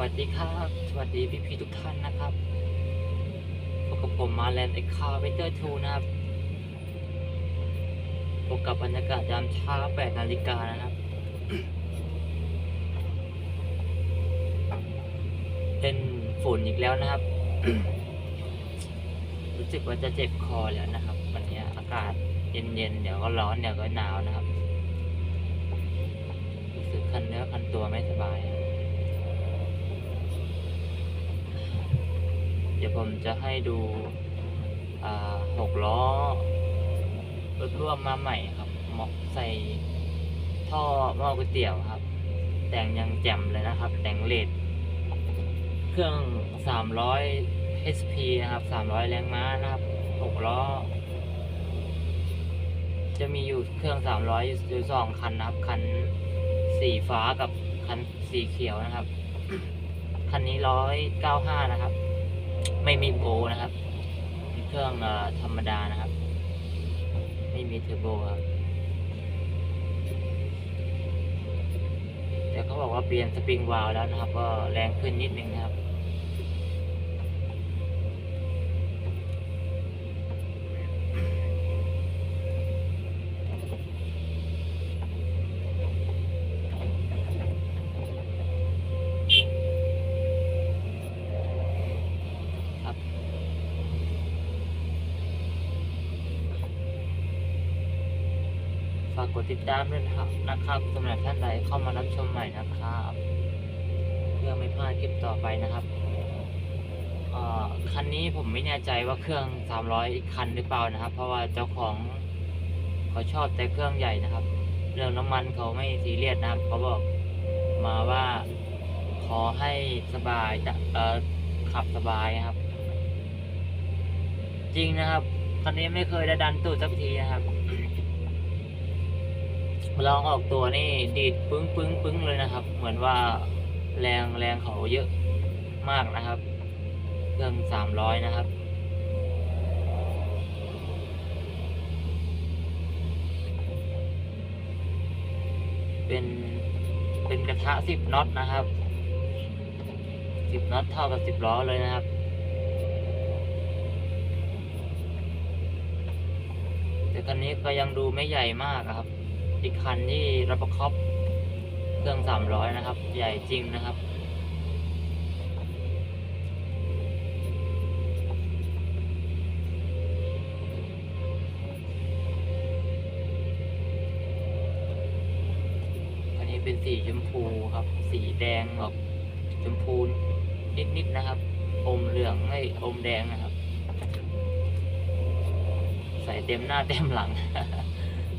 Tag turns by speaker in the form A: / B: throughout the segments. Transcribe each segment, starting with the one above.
A: วัสดีครับ สวัสดีพี่พี่ทุกท่านนะครับพบกับผมมาแลนด์ไอคาเวเตอร์ทูนะครับพบกับบรรยากาศยามเช้า8นาฬิกานะครับ เป็นฝนอีกแล้วนะครับ รู้สึกว่าจะเจ็บคอแล้วนะครับ วันนี้อากาศเย็นๆ เดี๋ยวก็ร้อนเดี๋ยวก็หนาวนะครับ รู้สึกคันเนื้อคันตัวไม่สบาย เดี๋ยวผมจะให้ดูหกล้อรถร่วมมาใหม่ครับเหมาะใส่ท่อหม้อก๋วยเตี๋ยวครับ แต่งยังแจ่มเลยนะครับ แต่งเลดเครื่อง 300 HP นะครับ 300 แรงม้านะครับหกล้อ จะมีอยู่เครื่อง 300อยู่สองคันนะครับ คันสีฟ้ากับคันสีเขียวนะครับ คันนี้ร้อยเก้าห้านะครับ ไม่มีโบนะครับเป็นเครื่องธรรมดานะครับ ไม่มีเทอร์โบครับ แต่เขาบอกว่าเปลี่ยนสปริงวาล์วแล้วนะครับ ก็แรงขึ้นนิดนึงนะครับ ฝากกดติดตามด้วยนะครับนะครับสำหรับท่านใดเข้ามารับชมใหม่นะครับ เพื่อไม่พลาดคลิปต่อไปนะครับคันนี้ผมไม่แน่ใจว่าเครื่อง 300 อีกคันหรือเปล่านะครับ เพราะว่าเจ้าของเขาชอบแต่เครื่องใหญ่นะครับ เรื่องน้ำมันเขาไม่ซีเรียสนะครับเขาบอกมาว่าขอให้สบายจะขับสบายครับ จริงนะครับคันนี้ไม่เคยได้ดันตูดสักทีนะครับ ลองออกตัวนี่ดีดปึ้งปึ้งปึ้งเลยนะครับ เหมือนว่าแรงแรงเขาเยอะมากนะครับเครื่องสามร้อยนะครับเป็นเป็นกระทะสิบน็อตนะครับสิบน็อตเท่ากับสิบล้อเลยนะครับ แต่คันนี้ก็ยังดูไม่ใหญ่มากครับ อีกคันที่รับประคอบเครื่องสามร้อยนะครับ ใหญ่จริงนะครับอันนี้เป็นสีชมพูครับ สีแดงแบบชมพูนิดๆนะครับ อมเหลืองไม่อมแดงนะครับ ใส่เต็มหน้าเต็มหลัง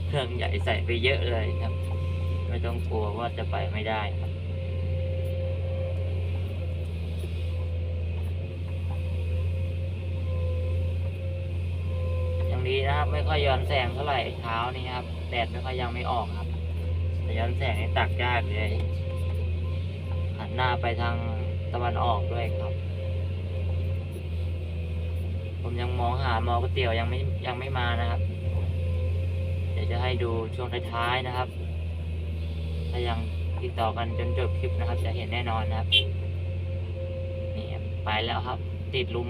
A: เครื่องใหญ่ใส่ไปเยอะเลยครับ ไม่ต้องกลัวว่าจะไปไม่ได้ครับอย่างดีนะครับไม่ค่อยย้อนแสงเท่าไหร่เช้านี้ครับแดดไม่ค่อยยังไม่ออกครับแต่ย้อนแสงนี่ตักยากเลยหันหน้าไปทางตะวันออกด้วยครับ ผมยังมองหาหมอก๋วยเตี๋ยวยังไม่ยังไม่มานะครับ ดี๋ยวจะให้ดูช่วงท้ายๆนะครับ ถ้ายังติดต่อกันจนจบคลิปนะครับ จะเห็นแน่นอนนะครับ นี่ไปแล้วครับ ติดลุม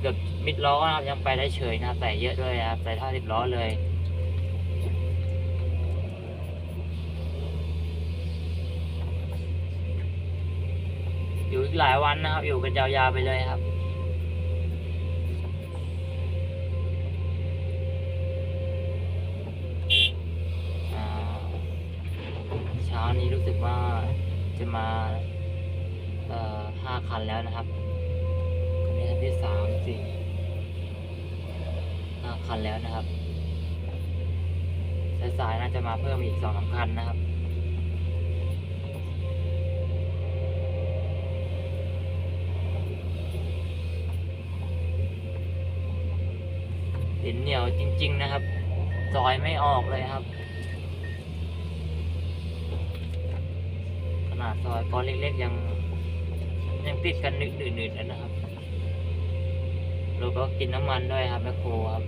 A: เกือบมิดล้อนะครับยังไปได้เฉยนะครับใส่เยอะด้วยนะครับใส่ท่อติดล้อเลยอยู่อีกหลายวันนะครับ อยู่กันยาวๆไปเลยครับ ช้านี้รู้สึกว่าจะมาเอ่อห้าคันแล้วนะครับคันนี้คันที่สามสี่ห้าคันแล้วนะครับสายๆน่าจะมาเพิ่มอีกสองสาคันนะครับดินเหนียวจริง ๆ นะครับซอยไม่ออกเลยครับ ขนาด ซอยก้อนเล็กๆยัง ยังติดกันนึกหนืดๆเลยนะครับเราก็กินน้ำมันด้วยครับแมคโครครับ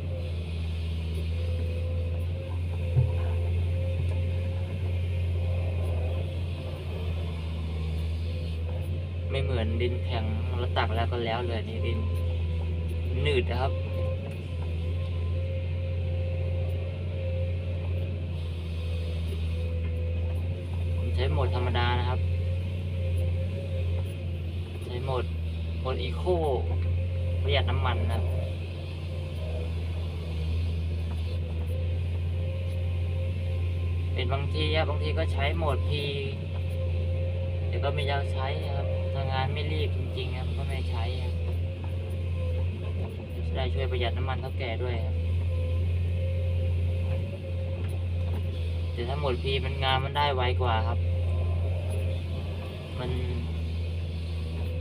A: ไม่เหมือนดินแข็งแล้วตักแล้วก็แล้วเลยนี่ดินหนืดนะครับ ใช้โหมดธรรมดานะครับ หมดโหมดอีโคประหยัดน้ำมันนะครับเป็นบางทีครับบางทีก็ใช้โหมดพีเดี๋ยวก็ไม่อยากใช้ครับถ้างานไม่รีบจริงๆครับก็ไม่ใช้ครับจะได้ช่วยประหยัดน้ำมันเท่าแก่ด้วยครับแต่ถ้าโหมดพีมันงานมันได้ไวกว่าครับ มัน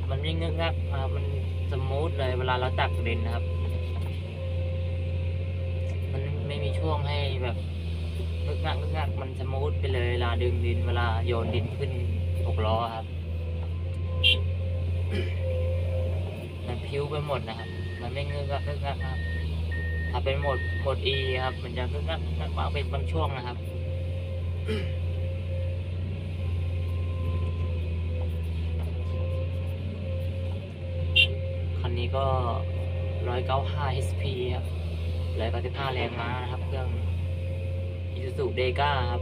A: มันไม่งึกงักนะครับมันสมูทเลยเวลาเราตักดินนะครับ มันไม่มีช่วงให้แบบงึกงักงึกงักมันสมูทไปเลยเวลาดึงดินเวลาโยนดินขึ้นหกล้อครับ มันพิ้วไปหมดนะครับ มันไม่งึกงักงึกงักครับถ้าเป็นโหมดโหมด E ครับ มันจะงึกงักงึกงักมากเป็นบางช่วงนะครับ นนี้ก็ 195 HP ครับ195แรงม้านะครับ เครื่อง Isuzu Dega ครับ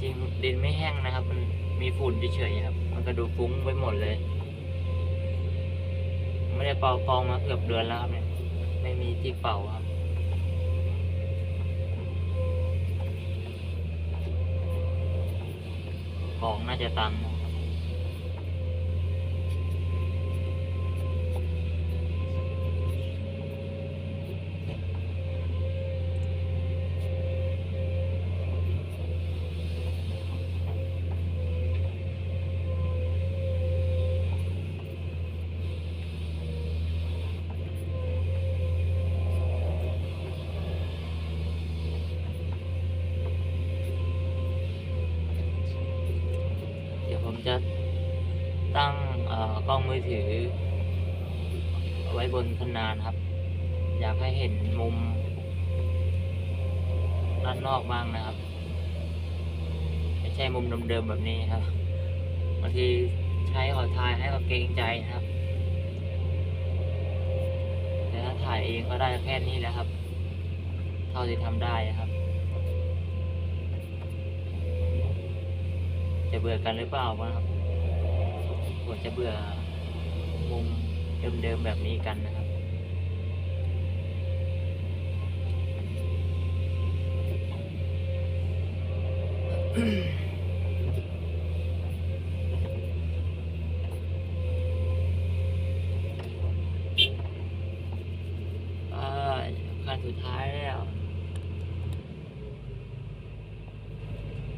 A: จริงดินไม่แห้งนะครับ มันมีฝุ่นเฉยๆครับ มันก็ดูฟุ้งไปหมดเลย ไม่ได้เป่ากองมาเกือบเดือนแล้วครับเนี่ย ไม่มีที่เป่าครับ ของน่าจะตัน จะตั้งกล้องมือถือไว้บนคันนานครับ อยากให้เห็นมุมด้านนอกบ้างนะครับ ไม่ใช่มุมเดิมๆแบบนี้ครับบางทีใช้ขอทายให้ก็เกรงใจนะครับแต่ถ้าถ่ายเองก็ได้แค่นี้แหละครับ เท่าที่ทำได้นะครับ จะเบื่อกันหรือเปล่านะครับควรจะเบื่อมุมเดิมๆแบบนี้กันนะครับอ่าคันสุดท้ายแล้ว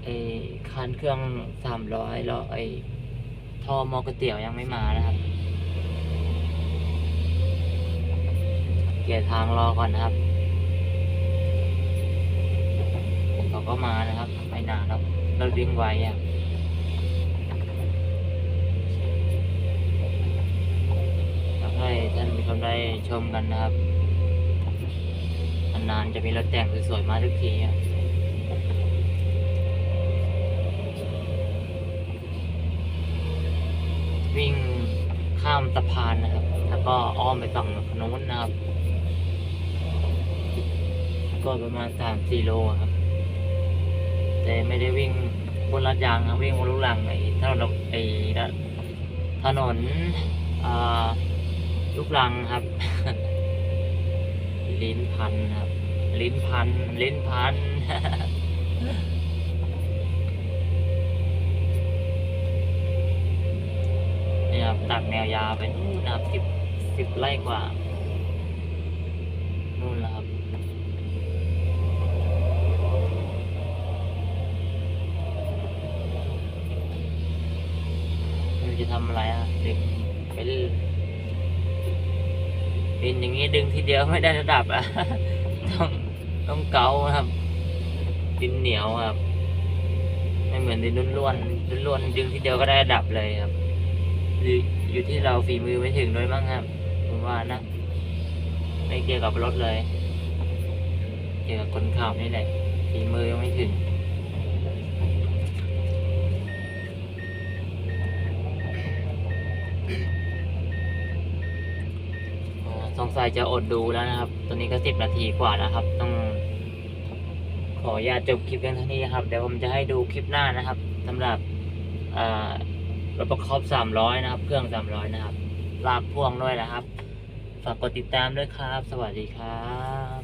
A: ไอ้คันเครื่องสามร้อยแล้วไอ้ท่อมอก๋วยเตี๋ยวยังไม่มานะครับ เกียร์ทางรอก่อนนะครับเขาก็มานะครับไม่นานครับเราดึงไว้อะอยากให้ท่านผู้ชมได้ชมกันนะครับ นานๆจะมีรถแต่งสวยๆมาทุกทีอะ วิ่งข้ามสะพานนะครับ แล้วก็อ้อมไปฝั่งโน้นนะครับ ก็ประมาณสามสี่โลครับ แต่ไม่ได้วิ่งบนลาดยางครับวิ่งบนลูกลังไอ้ถนนไอ้ถนนลูกลังครับ ลิ้นพันครับ ลิ้นพันลิ้นพัน ครับตักแนวยาวไปนู่นนะครับสิบสิบไร่กว่านู่นแล้วครับจะทำอะไรอะดึงไปเรื่อยดินอย่างนี้ดึงทีเดียวไม่ได้ระดับอะต้องต้องเกาครับดินเหนียวครับไม่เหมือนดินล้วนๆล้วนๆดึงทีเดียวก็ได้ระดับเลยครับ หรืออยู่ที่เราฝีมือไม่ถึงด้วยมั้งครับ ผมว่านะ ไม่เกี่ยวกับรถเลย เกี่ยวกับคนขับนี่แหละฝีมือยังไม่ถึงสงสัยจะอดดูแล้วนะครับ ตอนนี้ก็สิบนาทีกว่าแล้วครับ ต้อง ขออนุญาตจบคลิปกันยงเท่านี้นะครับ เดี๋ยวผมจะให้ดูคลิปหน้านะครับสำหรับอ่า รถประกอบสามร้อยนะครับ เครื่องสามร้อยนะครับ ลากพ่วงด้วยนะครับ ฝากกดติดตามด้วยครับ สวัสดีครับ